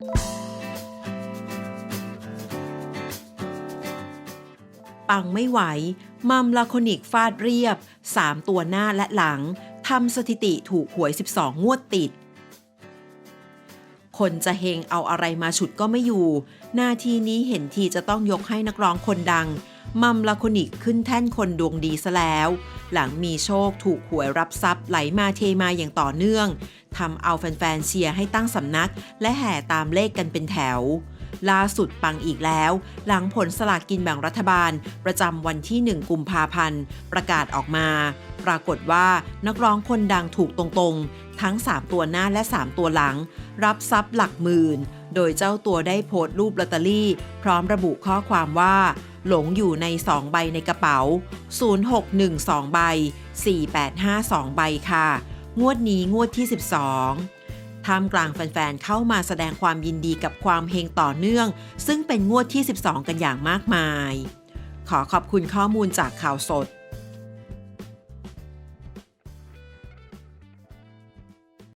ปังไม่ไหว มัมลาโคนิกฟาดเรียบ 3 ตัวหน้าและหลังทำสถิติถูกหวย 12 งวดติด คนจะเฮงเอาอะไรมาฉุดก็ไม่อยู่หน้าทีนี้เห็นทีจะต้องยกให้นักร้องคนดัง มัมลาโคนิกขึ้นแท่นคนดวงดีซะแล้ว หลังมีโชคถูกหวยรับทรัพย์ไหลมาเทมาอย่างต่อเนื่องทำเอาแฟนๆเชียร์ให้ตั้งสำนัก และแห่ตามเลขกันเป็นแถว ล่าสุดปังอีกแล้ว หลังผลสลากกินแบ่งรัฐบาล ประจำวันที่ 1 กุมภาพันธ์ ประกาศออกมา ปรากฏว่านักร้องคนดังถูกตรงๆ ทั้ง 3 ตัวหน้าและ 3 ตัวหลัง รับทรัพย์หลักหมื่น โดยเจ้าตัวได้โพสต์รูปลอตเตอรี่ พร้อมระบุข้อความว่า หลงอยู่ใน 2 ใบในกระเป๋า 0612 ใบ 4852 ใบค่ะ งวดนี้งวดที่ 12 ท่ามกลางแฟนๆ เข้ามาแสดงความยินดีกับความเฮงต่อเนื่อง ซึ่งเป็นงวดที่ 12 กันอย่างมากมาย ขอขอบคุณข้อมูลจากข่าวสด